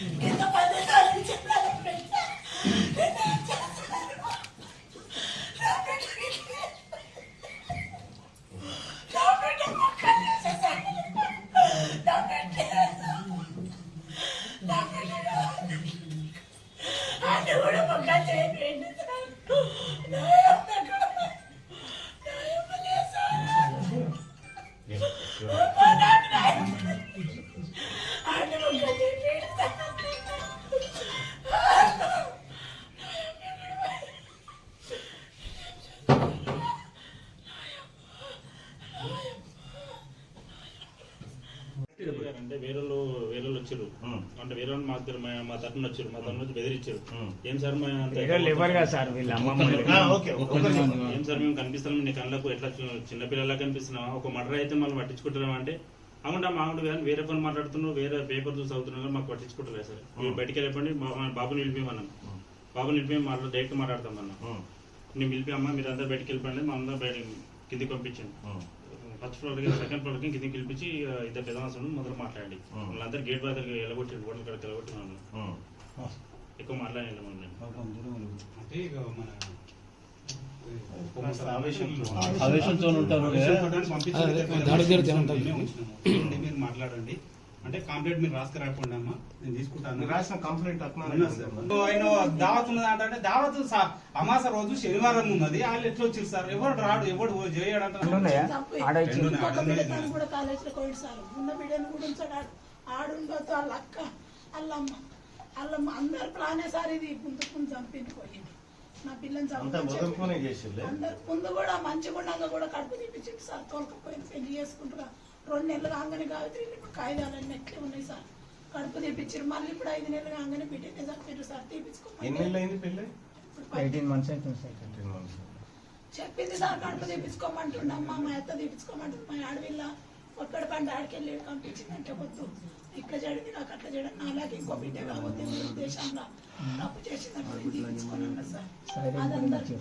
Yeah. వేరే వచ్చారు. అంటే వేరే వాళ్ళు మా దగ్గర మా- మా తరఫున వచ్చారు మా తరఫున వచ్చి బెదిరించారు. ఏం సార్. ఏం సార్ మేము కనిపిస్తాం నీ కళ్ళకు? ఎట్లా చి- చిన్న పిల్లలా కనిపిస్తున్నావా? ఒక మర్డర్ అయితే మళ్ళీ పట్టించుకుంటున్నావా అంటే అవునా మామూలు కానీ వేరే పని మాట్లాడుతున్నావు వేరే పేపర్ చూసి అవుతున్నావు మాకు పట్టించుకుంటలేదు సార్. మీరు బయటికి వెళ్ళిపోండి బాబుని నిలిపిమన్నాం బాబుని నిలిపి మాట్లాడి డైరెక్ట్ మాట్లాడతాం అన్న. నేను పిలిపి అమ్మ మీరు అందరు బయటికి వెళ్ళిపోండి మా అందరూ బయట కిందికి పంపించాను ఉమ్. ఫస్ట్ ఫ్లోర్కి సెకండ్ ఫ్లోర్కి కిందికి పిలిపించి ఇద్దరు పెద్దవాళ్ళు మొదలు మాట్లాడండి. Hmm. వాళ్ళందరూ గేట్ బయటకు వెళ్ళగొట్టి ఓటర్ కాడ వెళ్ళగొట్టినాను ఉమ్. ఎక్కువ మాట్లాడలేదు మనం అంటే ఇక మన ఆవేశంతో. ఉంటారు మీరు మాట్లాడండి. అంటే కంప్లైంట్ మీరు రాసుకురాకుండా అమ్మా? నేను తీసుకుంటాను. మీరు రాసిన కంప్లైంట్ ఆయన దావత్ ఉన్నది అంటే దావత్ అమాస రోజు శనివారం ఉన్నది. వాళ్ళు ఎట్లా వచ్చారు సార్? ఎవరు రాడు ఎవడు. తను కూడా కాలేజీలో పోయింది సార్. ఉన్న బిడ్డను కూడా ఉంచాడు. ఆడు ఆడుండొద్దు వాళ్ళ అక్క వాళ్ళమ్మ. వాళ్ళమ్మ అందరు ప్లానే సార్ ఇది. చంపింది పోయింది. నా పిల్లని చేసిర్లే. అందరు ముందు కూడా మంచిగా ఉండగా కూడా కడుపు తీపించింది సార్. తోలుకపోయింది పెళ్ళి చేసుకుంటున్నా రెండు నెలలు కాగానే గాయత్రి కాగితాలన్నీ ఎట్లే ఉన్నాయి సార్? కడుపు తీపించారు మళ్ళీ ఇప్పుడు ఐదు నెలలు కాగానే బిడ్డనే చంపారు సార్. ఎయిటీన్ మంత్స్ అవుతుంది సార్. Months. చెప్పింది సార్ కడుపు తీపించుకోమంటుండమ్మా మా అత్త తీపించుకోమంటుంది మా ఆడవిల్ల ఒక్కడ పంట ఆడికెళ్ళి పంపించిందంటే వద్దు. ఇట్లా జరిగింది నాకు అట్లా చేయడం అలాగే ఇంకో బిడ్డ కావద్దు దేశంలో తప్పు చేసిందంటే సార్. అదందరూ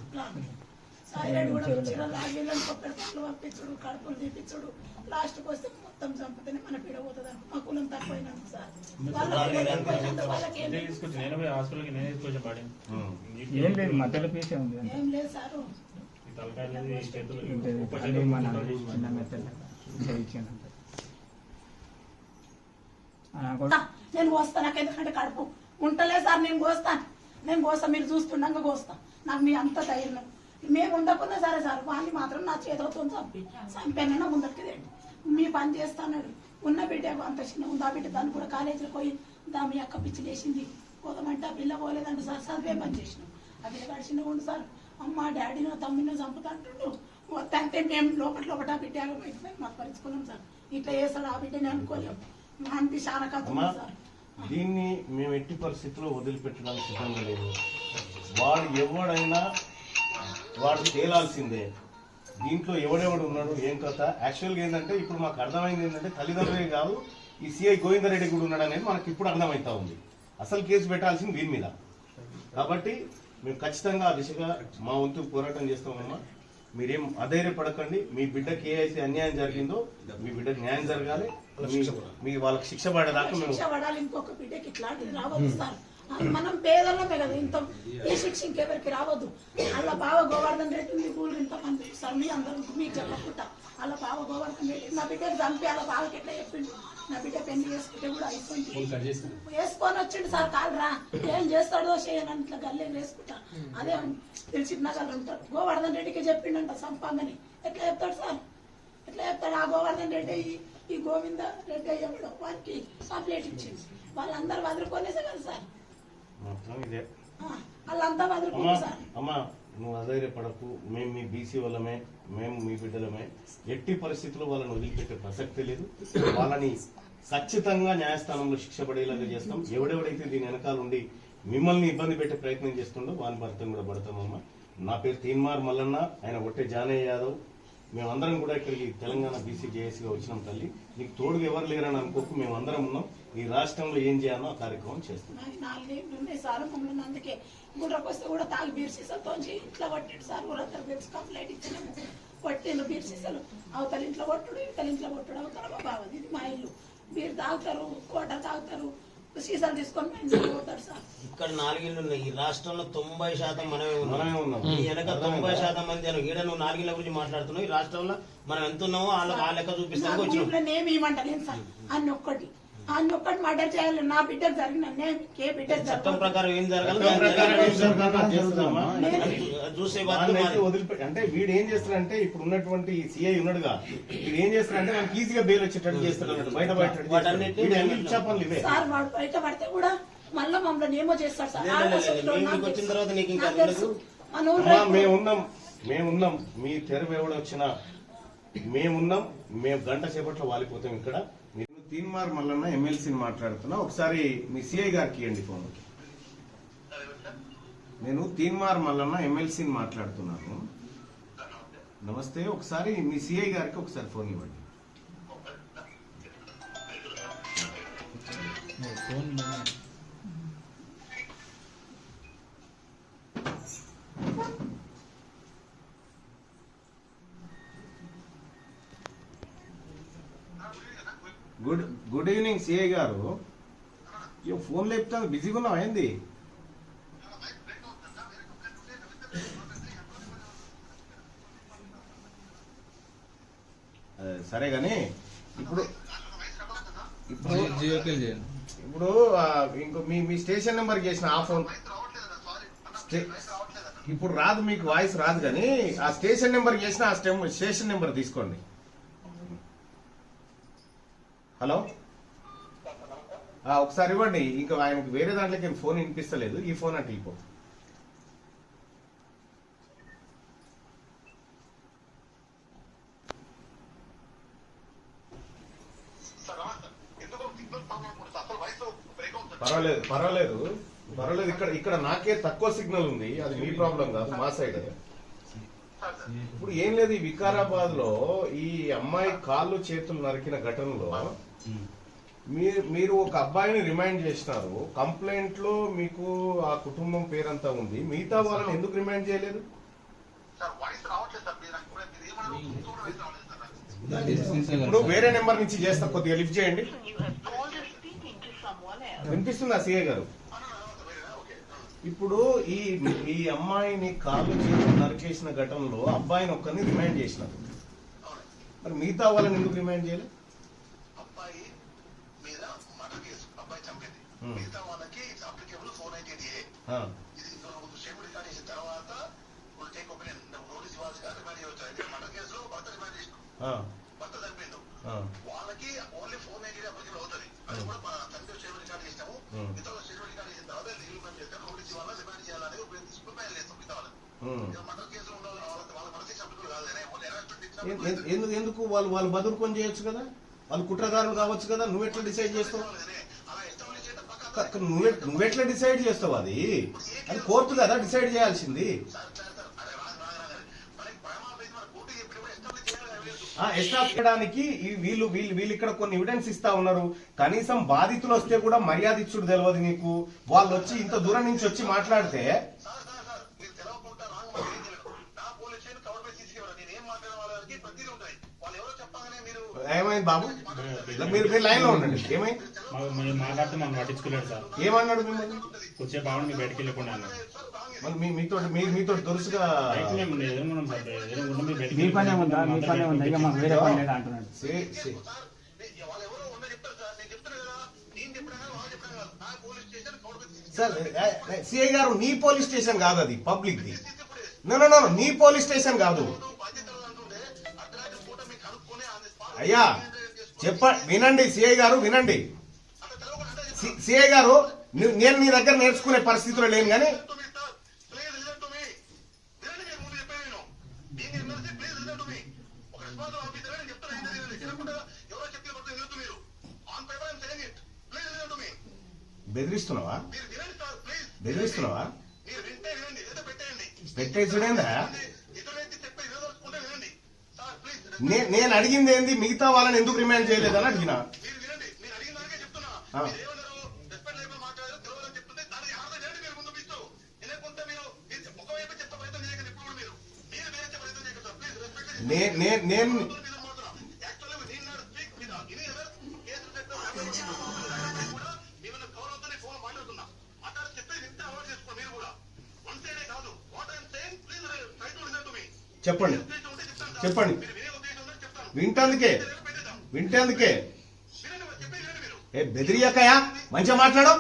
సాయిరెడ్డి కూడా వచ్చిన లాగిళ్ళని ఒక్కడి పనులు పంపించుడు కడుపులు తీపించుడు లాస్ట్కి వస్తే మొత్తం చంపితేనే మన పీడ పోతుంది. మా కులం తక్కువైనందుకు సార్. ఏం లేదు. మధ్యలో పీసే ఉంది అంతే. ఏం లేదు సారు. చిన్న మెత్తలు చేయించాను నేను కోస్తాను నాకు ఎందుకంటే కడుపు. ఉంటలే సార్ నేను కోస్తాను నేను కోస్తా మీరు చూస్తుండగా కోస్తా నాకు మీ అంత ధైర్యం. మేము ఉండకుండా సరే సార్ వాడిని మాత్రం నా చేతులతో చంపి చంపానైనా ముందరికి తెండి మీ పని చేస్తాను. ఉన్న బిడ్డ అంత చిన్న ఉంది ఆ బిడ్డ దాన్ని కూడా కాలేజీలో పోయి దా మీ అక్క పిచ్చి లేచింది. పోదామంటే ఆ పిల్ల పోలేదంటే సార్ చదివే పని చేసినాం. ఆ పిల్ల గడిచిన ఉండు సార్. అమ్మ డాడీనో తమ్మినో చంపుతా అంటుండు. మేము లోపల లోపల ఆ బిడ్డ మాకు పరుచుకున్నాం సార్. ఇట్లా చేస్తాడు ఆ బిడ్డని అనుకోలేము. మా అంత చాలా కథ సార్. దీన్ని మేము ఎట్టి పరిస్థితుల్లో వదిలిపెట్టడానికి సిద్ధంగా లేదు వాడు ఎవడైనా వాడు తేలాల్సిందే. దీంట్లో ఎవడెవడు ఉన్నాడు ఏం కథ? యాక్చువల్గా ఏంటంటే ఇప్పుడు మాకు అర్థమైంది ఏంటంటే తల్లిదండ్రులే కాదు ఈ సిఐ గోవిందరెడ్డి కూడా ఉన్నాడు అనేది మనకి ఇప్పుడు అర్థమవుతా ఉంది. అసలు కేసు పెట్టాల్సింది దీని మీద. కాబట్టి మేము ఖచ్చితంగా ఆ దిశగా మా వంతు పోరాటం చేస్తామమ్మా. మీరేం అధైర్యపడకండి. మీ బిడ్డకి ఏ అయితే అన్యాయం జరిగిందో మీ బిడ్డకి న్యాయం జరగాలి. మీ- మీ వాళ్ళకి శిక్ష పడేదాకా మేము మనం పేదలమే కదా ఇంత ఈ శిక్ష ఇంకెవరికి రావద్దు. అలా బావ గోవర్ధన్ రెడ్డి ఊళ్ళు ఇంత మంది సార్ మీ అందరూ మీకు చెప్పకుండా. అలా బావ గోవర్ధన్ రెడ్డి నా బిడ్డకి చంపి అలా బావకి ఎట్లా చెప్పిండు? నా బిడ్డ పెళ్ళి చేసుకుంటే కూడా అయిపోయింది. వేసుకొని వచ్చిండు సార్ కాదురా ఏం చేస్తాడో చేయను ఇట్లా గల్లే వేసుకుంటా. అదే తెలిసిన నగలు ఉంటారు గోవర్ధన్ రెడ్డికి చెప్పిండంట సంపంగని ఎట్లా చెప్తాడు సార్? ఎట్లా చెప్తాడు ఆ గోవర్ధన్ రెడ్డి? ఈ- గోవింద రెడ్డి ఎవడో? వారికి కంప్లైంట్ ఇచ్చింది వాళ్ళందరూ వదులుకోలేసే కదా సార్. ఇదే. ఆ, వాళ్ళంతా అమ్మా నువ్వు అధైర్యపడకు. మేము మీ బీసీ వాళ్ళమే మేము మీ బిడ్డలమే. ఎట్టి పరిస్థితుల్లో వాళ్ళని వదిలిపెట్టే ప్రసక్తి లేదు. వాళ్ళని ఖచ్చితంగా న్యాయస్థానంలో శిక్ష పడేలాగా చేస్తాం. ఎవడెవడైతే దీని వెనకాల ఉండి మిమ్మల్ని ఇబ్బంది పెట్టే ప్రయత్నం చేస్తుండో వాని భర్తను కూడా పడతామమ్మా. నా పేరు తీన్మార్ మల్లన్న. ఆయన ఒట్టే జానయ్య యాదవ్. మేమందరం కూడా ఇక్కడికి తెలంగాణ బీసీ జేఏసీగా వచ్చినాం తల్లి. నీకు తోడుగా ఎవరు లేరని అనుకోకు మేము అందరం ఉన్నాం. ఈ రాష్ట్రంలో ఏం చేయాలో ఆ కార్యక్రమం చేస్తాం. నాకు నాలుగేళ్ళు ఉన్నాయి సార్ అందుకే గుర్రకు వస్తే కూడా తాగి బీర్ సీసాలతో ఇట్లా కొట్టాడు సార్. ఊరందరూ తెలిసి కంప్లైంట్ ఇచ్చినాము కొట్టిండు బీర్ సీసాలు. అవతల ఇంట్లో కొట్టుడు ఇవతల ఇంట్లో కొట్టుడు అవతల మా ఇది మా ఇల్లు. బీర్ తాగుతారు కోట తాగుతారు. సీసాలు తీసుకొని పోతారు సార్ ఇక్కడ నాలుగిళ్ళు ఉన్నాయి ఈ రాష్ట్రంలో తొంభై శాతం మనమే మనమే ఉన్నాం. ఈ వెనక తొంభై శాతం మంది జనం. ఈడ నువ్వు నాలుగిళ్ళ గురించి మాట్లాడుతున్నావు. ఈ రాష్ట్రంలో మనం ఎంత ఉన్నామో వాళ్ళకి ఆ లెక్క చూపిస్తానికి నాకు వచ్చినాం. సార్. ఒక్కటి అన్ని ఒక్కటి మర్డర్ చేయాలి. నా బిడ్డకు జరిగిన నేను ఏ బిడ్డకు చట్టం జరగదు. ప్రకారం ఏం జరగాలి? అంటే వీడు ఏం చేస్తాడంటే ఇప్పుడు ఉన్నటువంటి సిఐ ఉన్నాడుగా వీడు ఏం చేస్తాడంటే మనకి ఈజీగా బెయిల్ వచ్చేటట్టు చేస్తాడు. బయట బయట సార్ వాడు బయట పడితే కూడా మళ్ళీ మమ్మల్ని ఏమో చేస్తాడు సార్. వచ్చిన. తర్వాత నీకు ఇంకా మేమున్నాం. మేమున్నాం. మీ తెరవ ఎవడు వచ్చినా మేమున్నాం. మేము గంట సేపట్లో వాలిపోతాం ఇక్కడ. తీన్మార్ మల్లన్న ఎమ్మెల్సీని మాట్లాడుతున్నా. ఒకసారి మీ సిఐ గారికి ఇవ్వండి ఫోన్. నేను తీన్మార్ మల్లన్న ఎమ్మెల్సీని మాట్లాడుతున్నాను. నమస్తే. ఒకసారి మీ సిఐ గారికి ఒకసారి ఫోన్ ఇవ్వండి. Good good evening CI garu. Phone లేపుతా బిజీగా ఉన్నావా ఏంది? సరే గాని ఇప్పుడు ఇప్పుడు ఇప్పుడు ఇంకో మీ మీ స్టేషన్ నెంబర్ చేసిన ఆ ఫోన్. ఇప్పుడు రాదు మీకు వాయిస్ రాదు కానీ ఆ స్టేషన్ నెంబర్ చేసిన ఆ స్టేషన్ నెంబర్ తీసుకోండి. హలో? ఒకసారి ఇవ్వండి. ఇంకా ఆయనకు వేరే దాంట్లోకి ఫోన్ వినిపిస్తలేదు. ఈ ఫోన్ అంటే ఈ ఫోన్ పర్వాలేదు పర్వాలేదు. పర్వాలేదు ఇక్కడ ఇక్కడ నాకే తక్కువ సిగ్నల్ ఉంది. అది మీ ప్రాబ్లం కాదు మా సైడ్. ఇప్పుడు ఏం లేదు ఈ వికారాబాద్లో ఈ అమ్మాయి కాళ్ళు చేతులు నరికిన ఘటనలో మీరు మీరు ఒక అబ్బాయిని రిమైండ్ చేసినారు కంప్లైంట్లో మీకు ఆ కుటుంబం పేరంతా ఉంది. మిగతా వాళ్ళని ఎందుకు రిమైండ్ చేయలేదు? ఇప్పుడు వేరే నెంబర్ నుంచి చేస్తా. కొద్దిగా లిఫ్ట్ చేయండి. వినిపిస్తుందా సిఏ గారు? ఇప్పుడు ఈ ఈ అమ్మాయిని కాళ్ళు చేతులు నరికేసిన ఘటనలో అబ్బాయిని ఒక్కరిని రిమైండ్ చేసినారు. మరి మిగతా వాళ్ళని ఎందుకు రిమైండ్ చేయలేదు అబ్బాయి మీద మర్డర్ కేసు అబ్బాయి చంపింది Hmm. మిగతా వాళ్ళకి it's applicable for ninety A ఇది రికార్డ్ చేసిన తర్వాత టేక్ ఒపీనియన్ నోటీస్ ఇవ్వాల్సి గారు రిమైండ్ చేయవచ్చు అయితే మర్డర్ కేసులో భర్త రిమైండ్ చేసిన. ఆ, భర్త వాళ్ళకి ఓన్లీ ఫోర్ నైన్టీ అప్లికేబుల్ అవుతుంది. అది కూడా మన తండ్రి రికార్డ్ చేసినాము. మిగతా స్టేబుల్ రికార్డ్ చేసిన తర్వాత రిలీవ్ చేస్తాం నోటీస్ ఇవ్వాలా రిమైండ్ చేయాలని ఉపయోగం తీసుకుని బయలు చేస్తాం మిగతా వాళ్ళకి కేసులో వాళ్ళకి వాళ్ళ అప్లికేబుల్ కాదు. ఎందుకు వాళ్ళు వాళ్ళు బదులుకొని చేయొచ్చు కదా? వాళ్ళు కుట్రదారులు కావచ్చు కదా? నువ్వు ఎట్లా డిసైడ్ చేస్తావు నువ్వే నువ్వెట్లా డిసైడ్ చేస్తావు అది? అది కోర్టు కదా డిసైడ్ చేయాల్సింది. సార్ ఆ చేయడానికి ఈ వీళ్ళు వీళ్ళు వీళ్ళు ఇక్కడ కొన్ని ఎవిడెన్స్ ఇస్తా ఉన్నారు. కనీసం బాధితులు వస్తే కూడా మర్యాద ఇచ్చుడు తెలియదు నీకు. వాళ్ళు వచ్చి ఇంత దూరం నుంచి వచ్చి మాట్లాడితే సార్ సార్ సార్ మీరు తెలవకుండా రాంగ్ మాట ఏం చేయలేదు నా పోలీస్ స్టేషన్ కవర్ చేసి తీసుకెళ్ళారు నేను ఏం మాట్లాడిన వాళ్ళకి ప్రతిదీ ఉంటాయి వాళ్ళు ఎవరో చెప్పగానే మీరు ఏమైంది బాబు? మీరు మీరు లైన్లో ఉండండి. ఏమైంది? మా- మాట్లాడితే మనం పట్టించుకోలేదు సార్. ఏమన్నాడు మిమ్మల్ని? వచ్చే బాగుంది మీరు బయటికి వెళ్ళకుండా మీ మీతో మీ మీతో దురుసుగా మీ పనే వెళ్ళిపోండి. ఉందా? మీ అందరూ పనే ఉందా? ఇక మాకు వేరే పని లేదా అంటున్నాడు. సార్ సిఐ గారు నీ పోలీస్ స్టేషన్ కాదు అది public the no no no నీ పోలీస్ స్టేషన్ కాదు. అయ్యా చెప్ప వినండి సిఐ గారు వినండి. సిఐ గారు నేను నీ దగ్గర నేర్చుకునే పరిస్థితిలో లేను కానీ బెదిరిస్తున్నావా? బెదిరిస్తున్నావా? పెట్టేసుడేందా ఇతరులైతే చెప్పి వినదలుచుకుంటే వినండి సార్ ప్లీజ్ నే- నేను అడిగింది ఏంది? మిగతా వాళ్ళని ఎందుకు రిమాండ్ చేయలేదని అడిగిన. నేను చెప్పండి. చెప్పండి మీరు వినే ఉద్దేశం ఉంటే చెప్తాను వింటందుకే వింటందుకే. ఏ బెదిరియకయా మంచిగా మాట్లాడు. నేను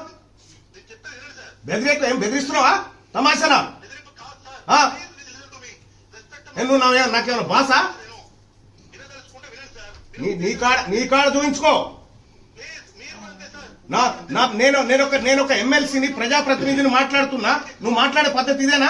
బెదిరియక ఏం బెదిరిస్తున్నావా? తమాషనా? ఆ. నువ్వు నాకేమైనా బాసా? నీ నీ కాడ నీ కాడ చూపించుకో. నా నేను నేను ఒక నేను ఒక ఎమ్మెల్సీని ప్రజాప్రతినిధిని మాట్లాడుతున్నా. నువ్వు మాట్లాడే పద్ధతి ఇదేనా?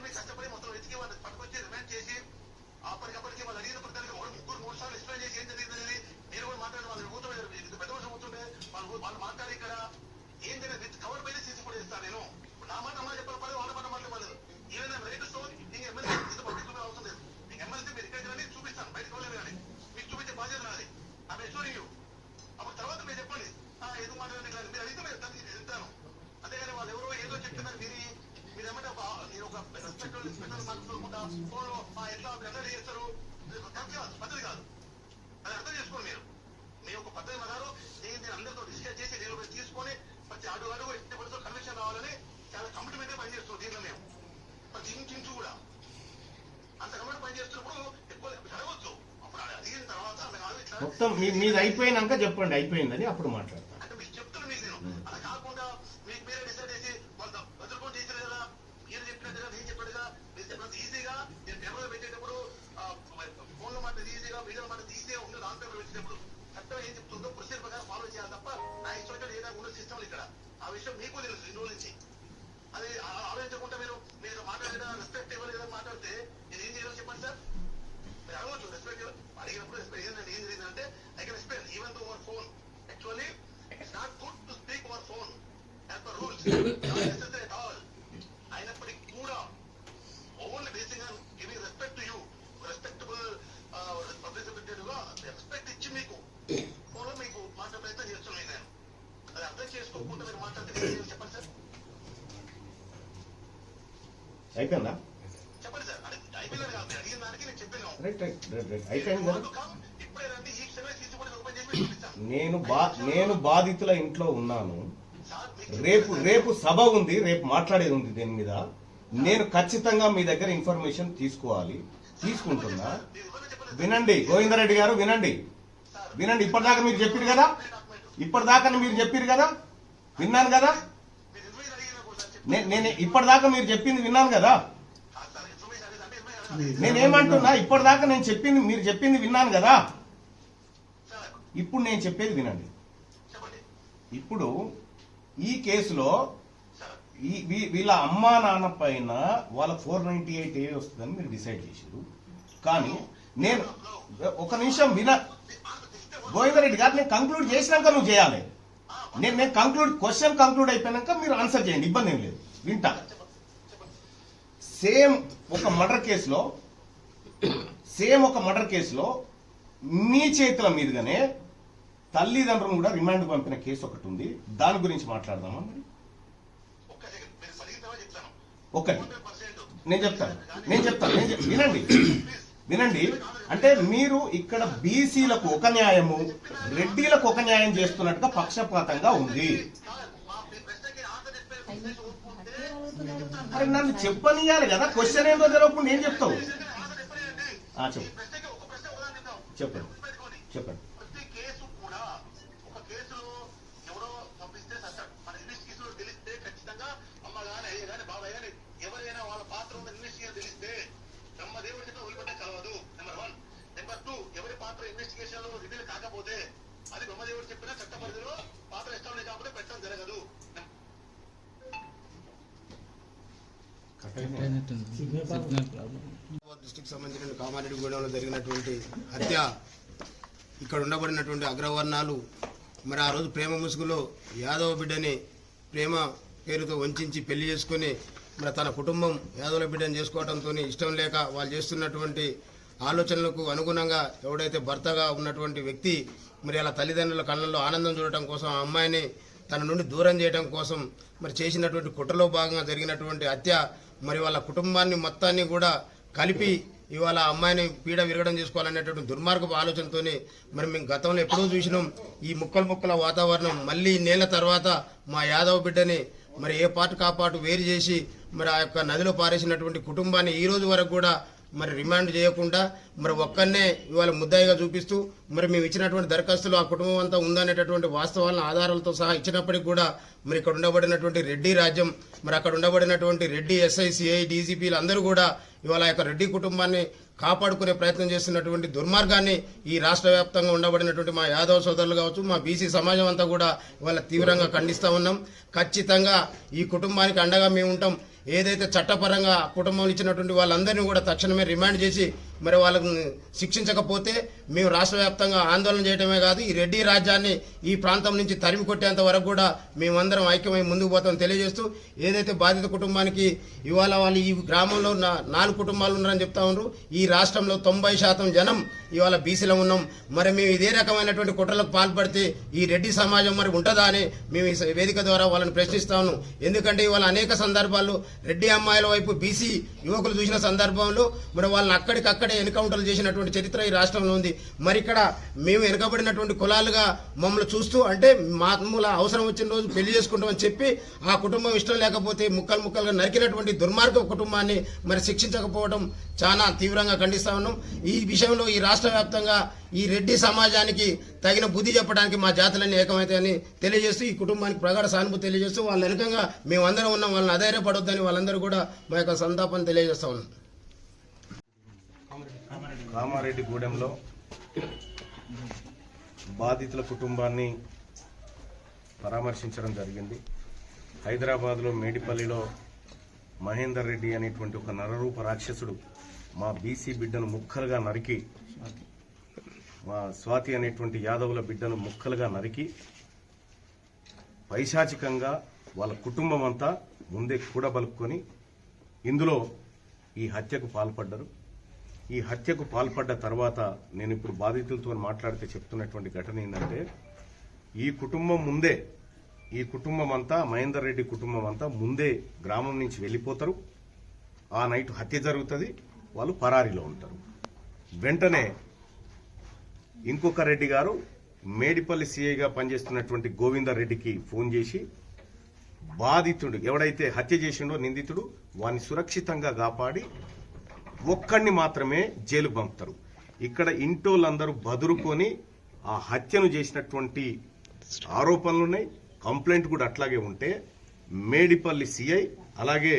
నుంచి కష్టపడి మొత్తం వెతికి వాళ్ళు పట్టుకొచ్చి రిమాండ్ చేసి అప్పటికప్పటికి వాళ్ళు అడిగిన ప్రతిదానికి ఒకటి ముగ్గురు మూడు సార్లు ఎక్స్ప్లెయిన్ చేసి ఏం జరిగిందని అనేది మీరు కూడా మాట్లాడి వాళ్ళు కూర్చోబెట్టారు ఇది పెద్ద వర్షం కూర్చుంటే వాళ్ళు వాళ్ళు మాట్లాడి ఇక్కడ ఏం జరిగింది కవర్ పైన సీసీ కూడా ఇస్తాను నేను నా మాట అమ్మా చెప్పాలి పడదు వాళ్ళ మాట మాట పడదు ఈవెన్ రైట్ స్టోన్ నీకు ఎమ్మెల్యే ఇది పట్టించుకునే అవసరం లేదు నీకు ఎమ్మెల్యే మీరు ఇక్కడికి రండి చూపిస్తాను బయటకు వెళ్ళలేదు కానీ మీకు చూపించే బాధ్యత నాది ఆమె ఎస్టోరింగ్ అప్పుడు తర్వాత మీరు చెప్పండి ఎందుకు మాట్లాడండి ఇట్లా మీరు అడిగితే మీరు దానికి వెళ్తాను అంతేగాని వాళ్ళు ఎవరో ఏదో చెప్తున్నారు మీరు ఏమంటే మీరు ఒక రెస్పెక్ట్ ఇన్స్పెక్టర్ మాట్లాడుకుంటా ఫోన్లో మా చేస్తారు కాదు పద్ధతి కాదు అది అర్థం చేసుకోండి మీరు మీ ఒక పద్ధతి ప్రకారం నేను నేను అందరితో డిస్కస్ చేసి నేను తీసుకొని ప్రతి అడుగు అడుగు ఎట్టి పడితో కన్విక్షన్ రావాలని చాలా కమిట్మెంట్ పనిచేస్తాం దీంట్లో మేము ప్రతి ఇంచు కూడా అంత కమిట్మెంట్ పనిచేస్తున్నప్పుడు ఎక్కువ జరగవచ్చు అప్పుడు అడిగిన తర్వాత మొత్తం మీ మీది అయిపోయినాక చెప్పండి అయిపోయిందని అప్పుడు మాట్లాడతాను. విషయం మీకు తెలుసు రోజుల నుంచి. అది ఆ- ఆలోచించకుండా మీరు మీరు మాట్లాడిన రెస్పెక్ట్ ఇవ్వలేదు మాట్లాడితే నేను ఏం చేయాలో చెప్పండి సార్. మీరు అడగవచ్చు రెస్పెక్ట్ అడిగినప్పుడు రెస్పెక్ట్ ఏంటంటే ఏం జరిగిందంటే I can explain even to our phone actually it's not good to speak our phone as per rules necessary at all అయినప్పటికీ కూడా only basing on giving respect to you respectable పబ్లిసిటీగా respect ఇచ్చి మీకు ఫోన్లో మీకు మాట్లాడే ప్రయత్నం చేస్తున్నాను నేను అది అర్థం చేసుకోకుండా మీరు మాట్లాడితే నేను ఏం చేయాలో చెప్పండి సార్ అయిపోయిందా చెప్పండి సార్ అది అయిపోయిందని కాదు మీరు అడిగిన దానికి నేను చెప్పాను రైట్ రైట్ రైట్ రైట్. అయిపోయింది కదా? నేను బా నేను బాధితుల ఇంట్లో ఉన్నాను. రేపు రేపు సభ ఉంది. రేపు మాట్లాడేది ఉంది దీని మీద. నేను ఖచ్చితంగా మీ దగ్గర ఇన్ఫర్మేషన్ తీసుకోవాలి. తీసుకుంటున్నా. వినండి. గోవిందరెడ్డి గారు వినండి. వినండి. ఇప్పటిదాకా మీరు చెప్పారు కదా? ఇప్పటిదాకా మీరు చెప్పారు కదా? విన్నాను కదా? నేను ఇప్పటిదాకా మీరు చెప్పింది విన్నాను కదా? నేనేమంటున్నా ఇప్పటిదాకా నేను చెప్పింది మీరు చెప్పింది విన్నాను కదా? ఇప్పుడు నేను చెప్పేది వినండి. ఇప్పుడు ఈ కేసులో ఈ వీళ్ళ అమ్మా నాన్న పైన వాళ్ళ ఫోర్ నైన్టీ ఎయిట్ ఏ వస్తుందని మీరు డిసైడ్ చేశారు. కానీ నేను ఒక నిమిషం విన గోవిందరెడ్డి గారు నేను కంక్లూడ్ చేసినాక నువ్వు చేయాలి. నేను నేను కంక్లూడ్ క్వశ్చన్ కంక్లూడ్ అయిపోయినాక మీరు ఆన్సర్ చేయండి. ఇబ్బంది ఏం లేదు. వింటా. సేమ్ ఒక మర్డర్ కేసులో సేమ్ ఒక మర్డర్ కేసులో మీ చేతుల మీదుగానే తల్లిదండ్రులను కూడా రిమాండ్ పంపిన కేసు ఒకటి ఉంది. దాని గురించి మాట్లాడదామా మరి? ఒకటి. నేను చెప్తాను. నేను చెప్తాను. నేను వినండి. వినండి. అంటే మీరు ఇక్కడ బీసీలకు ఒక న్యాయము రెడ్డిలకు ఒక న్యాయం చేస్తున్నట్టుగా పక్షపాతంగా ఉంది. మరి నన్ను చెప్పనియాలి కదా? క్వశ్చన్ ఏందో తెలవకుండా ఏం చెప్తావు? చెప్పండి చెప్పండి. చెప్పండి చెప్పు ప్రశ్నకి ఒక ప్రశ్న ఉదాహరణ చెప్తాం చెప్పండి గుర్తుపెట్టుకోండి చెప్పండి ప్రతి కేసు కూడా ఒక కేసులో ఎవరో పంపిస్తే సత్తాడు మన ఇన్వెస్టిగేషన్ తెలిస్తే ఖచ్చితంగా అమ్మ గాని అయ్య గాని బాబాయ్ గాని ఎవరైనా వాళ్ళ పాత్ర ఉన్న ఇన్వెస్టిగేషన్ తెలిస్తే బ్రహ్మదేవుడి చేత వదిలిపెట్టే కలవదు నెంబర్ వన్ నెంబర్ టూ ఎవరి పాత్ర ఇన్వెస్టిగేషన్లో రివీల్ కాకపోతే అది బ్రహ్మదేవుడు చెప్పిన చట్ట పరిధిలో పాత్ర ఎస్టాబ్లిష్ కాకపోతే పెట్టడం జరగదు డిస్టిక్ సంబంధించిన కామారెడ్డిగూడెంలో జరిగినటువంటి హత్య ఇక్కడ ఉండబడినటువంటి అగ్రవర్ణాలు మరి ఆ రోజు ప్రేమ ముసుగులో యాదవ బిడ్డని ప్రేమ పేరుతో వంచి పెళ్ళి చేసుకొని మరి తన కుటుంబం యాదవుల బిడ్డను చేసుకోవడంతో ఇష్టం లేక వాళ్ళు చేస్తున్నటువంటి ఆలోచనలకు అనుగుణంగా ఎవడైతే భర్తగా ఉన్నటువంటి వ్యక్తి మరి అలా తల్లిదండ్రుల కళ్ళల్లో ఆనందం చూడటం కోసం ఆ అమ్మాయిని తన నుండి దూరం చేయడం కోసం మరి చేసినటువంటి కుట్రలో భాగంగా జరిగినటువంటి హత్య మరి వాళ్ళ కుటుంబాన్ని మొత్తాన్ని కూడా కలిపి ఇవాళ అమ్మాయిని పీడ విరగడం చేసుకోవాలనేటువంటి దుర్మార్గపు ఆలోచనతోనే మరి మేము గతంలో ఎప్పుడూ చూసినాం. ఈ ముక్కలు ముక్కల వాతావరణం మళ్ళీ నేల తర్వాత మా యాదవ బిడ్డని మరి ఏ పాటు కాపాటు వేరు చేసి మరి ఆ యొక్క నదిలో పారేసినటువంటి కుటుంబాన్ని ఈ రోజు వరకు కూడా మరి రిమాండ్ చేయకుండా మరి ఒక్కనే ఇవాళ ముద్దాయిగా చూపిస్తూ మరి మేము ఇచ్చినటువంటి దరఖాస్తులు ఆ కుటుంబం అంతా ఉందనేటటువంటి వాస్తవాలను ఆధారాలతో సహా ఇచ్చినప్పటికీ కూడా మరి ఇక్కడ ఉండబడినటువంటి రెడ్డి రాజ్యం మరి అక్కడ ఉండబడినటువంటి రెడ్డి ఎస్ఐ సిఐ డీజీపీలు అందరూ కూడా ఇవాళ యొక్క రెడ్డి కుటుంబాన్ని కాపాడుకునే ప్రయత్నం చేస్తున్నటువంటి దుర్మార్గాన్ని ఈ రాష్ట్ర వ్యాప్తంగా ఉండబడినటువంటి మా యాదవ సోదరులు కావచ్చు మా బీసీ సమాజం అంతా కూడా ఇవాళ తీవ్రంగా ఖండిస్తూ ఉన్నాం. ఖచ్చితంగా ఈ కుటుంబానికి అండగా మేము ఉంటాం. ఏదైతే చట్టపరంగా కుటుంబం ఇచ్చినటువంటి వాళ్ళందరినీ కూడా తక్షణమే రిమాండ్ చేసి మరి వాళ్ళకు శిక్షించకపోతే మేము రాష్ట్ర వ్యాప్తంగా ఆందోళన చేయడమే కాదు ఈ రెడ్డి రాజ్యాన్ని ఈ ప్రాంతం నుంచి తరిమి కొట్టేంత వరకు కూడా మేమందరం ఐక్యమై ముందుకు పోతాం తెలియజేస్తూ ఏదైతే బాధిత కుటుంబానికి ఇవాళ వాళ్ళు ఈ గ్రామంలో నాలుగు కుటుంబాలు ఉన్నారని చెప్తా ఉన్నారు. ఈ రాష్ట్రంలో తొంభై శాతం జనం ఇవాళ బీసీలో ఉన్నాం. మరి మేము ఇదే రకమైనటువంటి కుట్రలకు పాల్పడితే ఈ రెడ్డి సమాజం మరి ఉంటుందా అని మేము ఈ వేదిక ద్వారా వాళ్ళని ప్రశ్నిస్తాను ఎందుకంటే ఇవాళ అనేక సందర్భాల్లో రెడ్డి అమ్మాయిల వైపు బీసీ యువకులు చూసిన సందర్భంలో మరి వాళ్ళని అక్కడికక్కడ ఎన్కౌంటర్లు చేసినటువంటి చరిత్ర ఈ రాష్ట్రంలో ఉంది. మరి ఇక్కడ మేము వెనుకబడినటువంటి కులాలుగా మమ్మల్ని చూస్తూ అంటే మామూల అవసరం వచ్చిన రోజు పెళ్ళి చేసుకుంటామని చెప్పి ఆ కుటుంబం ఇష్టం లేకపోతే ముక్కలు ముక్కలుగా నరికినటువంటి దుర్మార్గ కుటుంబాన్ని మరి శిక్షించకపోవడం చాలా తీవ్రంగా ఖండిస్తా ఉన్నాం. ఈ విషయంలో ఈ రాష్ట్ర వ్యాప్తంగా ఈ రెడ్డి సమాజానికి తగిన బుద్ధి చెప్పడానికి మా జాతులన్నీ ఏకమైతాయని తెలియజేస్తూ ఈ కుటుంబానికి ప్రగాఢ సానుభూతి తెలియజేస్తూ వాళ్ళ వెనుకంగా మేమందరం ఉన్నాం. వాళ్ళని అధైర్యపడొద్దని వాళ్ళందరూ కూడా మా యొక్క సంతాపాన్ని తెలియజేస్తా ఉన్నాం. కామారెడ్డిగూడెంలో బాధితుల కుటుంబాన్ని పరామర్శించడం జరిగింది. హైదరాబాద్లో మేడిపల్లిలో మహేందర్ రెడ్డి అనేటువంటి ఒక నరరూప రాక్షసుడు మా బీసీ బిడ్డను ముక్కలుగా నరికి మా స్వాతి అనేటువంటి యాదవుల బిడ్డను ముక్కలుగా నరికి పైశాచికంగా వాళ్ళ కుటుంబం అంతా ముందే కూడబలుక్కొని ఇందులో ఈ హత్యకు పాల్పడ్డారు. ఈ హత్యకు పాల్పడ్డ తర్వాత నేను ఇప్పుడు బాధితులతో మాట్లాడితే చెప్తున్నటువంటి ఘటన ఏంటంటే ఈ కుటుంబం ముందే ఈ కుటుంబం అంతా మహేందర్ రెడ్డి కుటుంబం అంతా ముందే గ్రామం నుంచి వెళ్ళిపోతారు. ఆ నైట్ హత్య జరుగుతుంది. వాళ్ళు పరారీలో ఉంటారు. వెంటనే ఇంకొక రెడ్డి గారు మేడిపల్లి సీఐగా పనిచేస్తున్నటువంటి గోవిందరెడ్డికి ఫోన్ చేసి బాధితుడు ఎవడైతే హత్య చేసిండో నిందితుడు వాని సురక్షితంగా కాపాడి ఒక్కడిని మాత్రమే జైలు పంపుతారు. ఇక్కడ ఇంటోళ్ళందరూ బదురుకొని ఆ హత్యను చేసినటువంటి ఆరోపణలున్నాయి. కంప్లైంట్ కూడా అట్లాగే ఉంటే మేడిపల్లి సిఐ అలాగే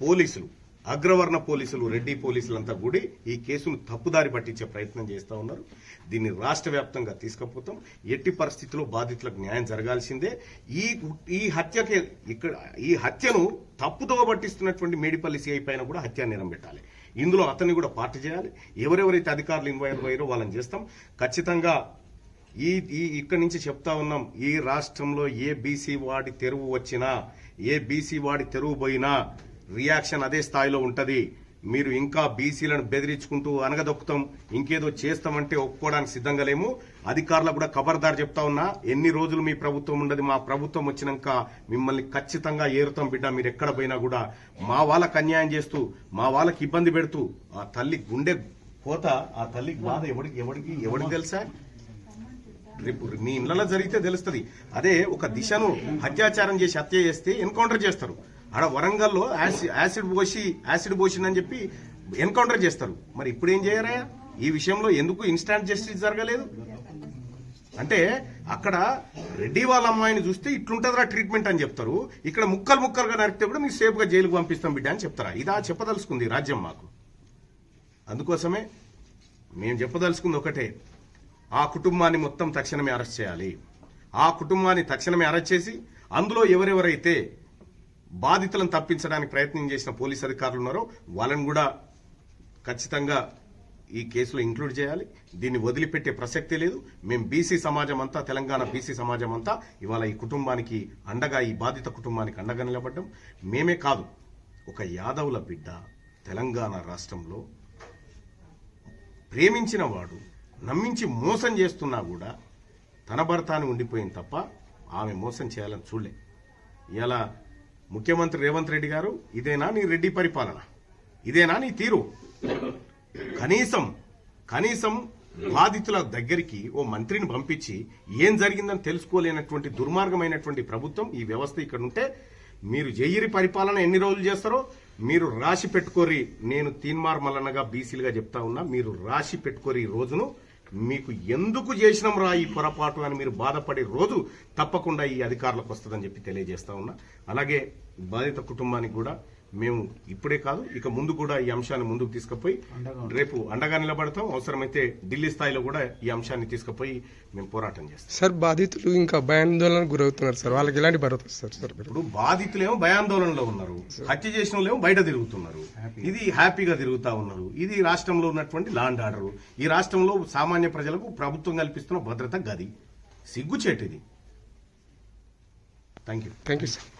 పోలీసులు అగ్రవర్ణ పోలీసులు రెడ్డి పోలీసులంతా కూడి ఈ కేసును తప్పుదారి పట్టించే ప్రయత్నం చేస్తూ ఉన్నారు. దీన్ని రాష్ట్ర వ్యాప్తంగా తీసుకుపోతాం. ఎట్టి పరిస్థితుల్లో బాధితులకు న్యాయం జరగాల్సిందే. ఈ ఈ హత్యకే ఇక్కడ ఈ హత్యను తప్పుదోవ పట్టిస్తున్నటువంటి మేడిపల్లి సిఐ పైన కూడా హత్యా నేరం పెట్టాలి. ఇందులో అతన్ని కూడా పార్టీ చేయాలి. ఎవరెవరైతే అధికారులు ఇన్వాల్వ్ అయ్యారో వాళ్ళని చేస్తాం. ఖచ్చితంగా ఈ ఈ ఇక్కడి నుంచి చెప్తా ఉన్నాం. ఈ రాష్ట్రంలో ఏ బీసీ వాడి తెరువు వచ్చినా ఏ బీసీ వాడి తెరువు పోయినా రియాక్షన్ అదే స్థాయిలో ఉంటుంది. మీరు ఇంకా బీసీలను బెదిరించుకుంటూ అనగదొక్కుతాం ఇంకేదో చేస్తామంటే ఒప్పుకోవడానికి సిద్ధంగా లేము. అధికారులకు కూడా ఖబర్దారు చెప్తా ఉన్నా ఎన్ని రోజులు మీ ప్రభుత్వం ఉండదు మా ప్రభుత్వం వచ్చినాక మిమ్మల్ని ఖచ్చితంగా ఏరుతాం బిడ్డ మీరు ఎక్కడ పోయినా కూడా. మా వాళ్ళకి అన్యాయం చేస్తూ మా వాళ్ళకి ఇబ్బంది పెడుతూ ఆ తల్లి గుండె కోత ఆ తల్లికి బాధ ఎవడికి ఎవడికి ఎవడికి తెలుసా? రేపు మీ ఇళ్ళలో జరిగితే తెలుస్తుంది. అదే ఒక దిశను అత్యాచారం చేసి హత్య చేస్తే ఎన్కౌంటర్ చేస్తారు. ఆడ వరంగల్లో యాసి- యాసిడ్ పోసి యాసిడ్ పోసిందని చెప్పి ఎన్కౌంటర్ చేస్తారు. మరి ఇప్పుడు ఏం చేయరా ఈ విషయంలో ఎందుకు ఇన్స్టాంట్ జస్టిస్ జరగలేదు? అంటే అక్కడ రెడ్డి వాళ్ళ అమ్మాయిని చూస్తే ఇట్లుంటుందిరా ట్రీట్మెంట్ అని చెప్తారు. ఇక్కడ ముక్కలు ముక్కలుగా నరికితే కూడా మీకు సేఫ్గా జైలుకు పంపిస్తాం బిడ్డ అని చెప్తారా? ఇదా చెప్పదలుచుకుంది రాజ్యం మాకు. అందుకోసమే మేము చెప్పదలుచుకుంది ఒకటే. ఆ కుటుంబాన్ని మొత్తం తక్షణమే అరెస్ట్ చేయాలి. ఆ కుటుంబాన్ని తక్షణమే అరెస్ట్ చేసి అందులో ఎవరెవరైతే బాధితులను తప్పించడానికి ప్రయత్నం చేసిన పోలీస్ అధికారులు ఉన్నారో వాళ్ళని కూడా ఖచ్చితంగా ఈ కేసులో ఇంక్లూడ్ చేయాలి. దీన్ని వదిలిపెట్టే ప్రసక్తే లేదు. మేము బీసీ సమాజం అంతా తెలంగాణ బీసీ సమాజం అంతా ఇవాళ ఈ కుటుంబానికి అండగా ఈ బాధిత కుటుంబానికి అండగా నిలబడ్డం. మేమే కాదు ఒక యాదవుల బిడ్డ తెలంగాణ రాష్ట్రంలో ప్రేమించిన వాడు నమ్మించి మోసం చేస్తున్నా కూడా తన భర్త అని ఉండిపోయింది తప్ప ఆమె మోసం చేయాలని చూడలే. ఇలా ముఖ్యమంత్రి రేవంత్ రెడ్డి గారు ఇదేనా నీ రెడ్డి పరిపాలన? ఇదేనా నీ తీరు? కనీసం కనీసం బాధితుల దగ్గరికి ఓ మంత్రిని పంపించి ఏం జరిగిందని తెలుసుకోలేనటువంటి దుర్మార్గమైనటువంటి ప్రభుత్వం ఈ వ్యవస్థ ఇక్కడ ఉంటే మీరు జయ్యిరి పరిపాలన ఎన్ని రోజులు చేస్తారో మీరు రాసి పెట్టుకోరి నేను తీన్మార్ మల్లన్నగా బీసీలుగా చెప్తా ఉన్నా మీరు రాసి పెట్టుకోరి ఈ రోజును. మీకు ఎందుకు చేసినాం రా ఈ పొరపాటు అని మీరు బాధపడే రోజు తప్పకుండా ఈ అధికారులకు వస్తుందని చెప్పి తెలియజేస్తా ఉన్నా. అలాగే బాధిత కుటుంబానికి కూడా మేము ఇప్పుడే కాదు ఇక ముందు కూడా ఈ అంశాన్ని ముందుకు తీసుకుపోయి రేపు అండగా నిలబడతాం. అవసరమైతే ఢిల్లీ స్థాయిలో కూడా ఈ అంశాన్ని తీసుకుపోయి మేము పోరాటం చేస్తాం. సార్ బాధితులు ఇంకా భయాందోళనకు గురవుతున్నారు సార్. వాళ్ళకి ఎలాంటి భరోసా సార్? ఇప్పుడు బాధితులేమో భయాందోళనలో ఉన్నారు. హత్య చేసిన వాళ్ళేమో బయట తిరుగుతున్నారు. ఇది హ్యాపీగా తిరుగుతా ఉన్నారు. ఇది రాష్ట్రంలో ఉన్నటువంటి లాండ్ ఆర్డర్ ఈ రాష్ట్రంలో సామాన్య ప్రజలకు ప్రభుత్వం కల్పిస్తున్న భద్రత గది. సిగ్గుచేటిది thank you thank you sir